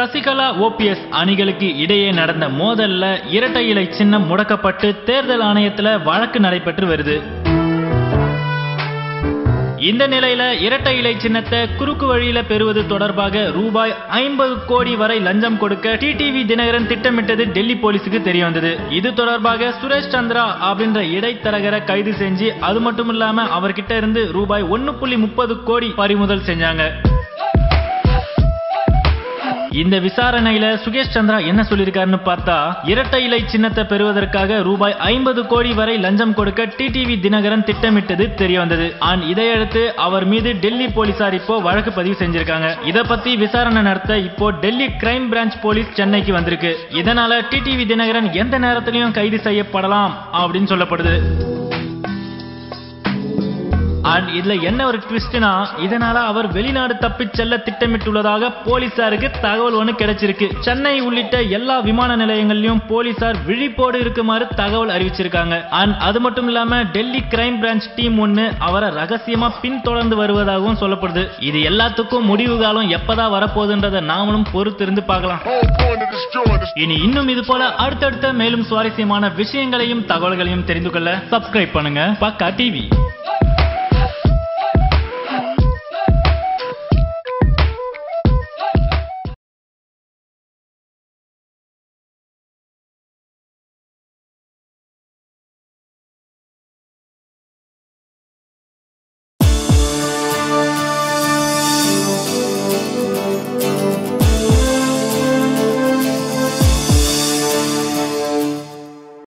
Sasikala OPS அணிகளுக்கு இடையே நடந்த மோதல்ல இரட்டை இலை சின்னம் முடக்கப்பட்டு தேர்தல் ஆணையத்துல வழக்கு நடைபெற்று வருது. இந்த நிலையில இரட்டை இலை சின்னத்தை குறுக்கு வழியில பெறுவது தொடர்பாக ரூபாய் ஐம்பது கோடி வரை லஞ்சம் கொடுக்க டிடிவி தினகரன் திட்டமிட்டது டெல்லி போலீஸுக்கு தெரிய வந்தது. இது தொடர்பாக சுரேஷ் சந்திரா அப்படின்ற இடைத்தரகரை கைது செஞ்சு அது மட்டும் இல்லாம அவர்கிட்ட இருந்து ரூபாய் ஒன்னு புள்ளி முப்பது கோடி பறிமுதல் செஞ்சாங்க. இந்த விசாரணையில சுகேஷ் சந்திரா என்ன சொல்லியிருக்காருன்னு பார்த்தா இரட்டை இலை சின்னத்தை பெறுவதற்காக ரூபாய் ஐம்பது கோடி வரை லஞ்சம் கொடுக்க டிடிவி தினகரன் திட்டமிட்டது தெரிய வந்தது. ஆன் இதையடுத்து அவர் மீது டெல்லி போலீசார் இப்போ வழக்கு பதிவு செஞ்சிருக்காங்க. இதை பத்தி விசாரணை நடத்த இப்போ டெல்லி கிரைம் பிரான்ச் போலீஸ் சென்னைக்கு வந்திருக்கு. இதனால டிடிவி தினகரன் எந்த நேரத்திலையும் கைது செய்யப்படலாம் அப்படின்னு சொல்லப்படுது. அண்ட் இதுல என்ன ஒரு ட்விஸ்ட்னா இதனால அவர் வெளிநாடு தப்பிச் செல்ல திட்டமிட்டுள்ளதாக போலீசாருக்கு தகவல் ஒன்று கிடைச்சிருக்கு. சென்னை உள்ளிட்ட எல்லா விமான நிலையங்களிலும் போலீசார் விழிப்போடு இருக்குமாறு தகவல் அறிவிச்சிருக்காங்க. அண்ட் அது மட்டும் இல்லாம டெல்லி கிரைம் பிரான்ச் டீம் ஒன்னு அவரை ரகசியமா பின்தொடர்ந்து வருவதாகவும் சொல்லப்படுது. இது எல்லாத்துக்கும் முடிவு காலம் எப்பதான் வரப்போகுதுன்றதை நாமளும் பொறுத்திருந்து பார்க்கலாம். Is இனி இன்னும் இது போல அடுத்தடுத்த மேலும் சுவாரஸ்யமான விஷயங்களையும் தகவல்களையும் தெரிந்து கொள்ள சப்ஸ்கிரைப் பண்ணுங்க. பக்கா டிவி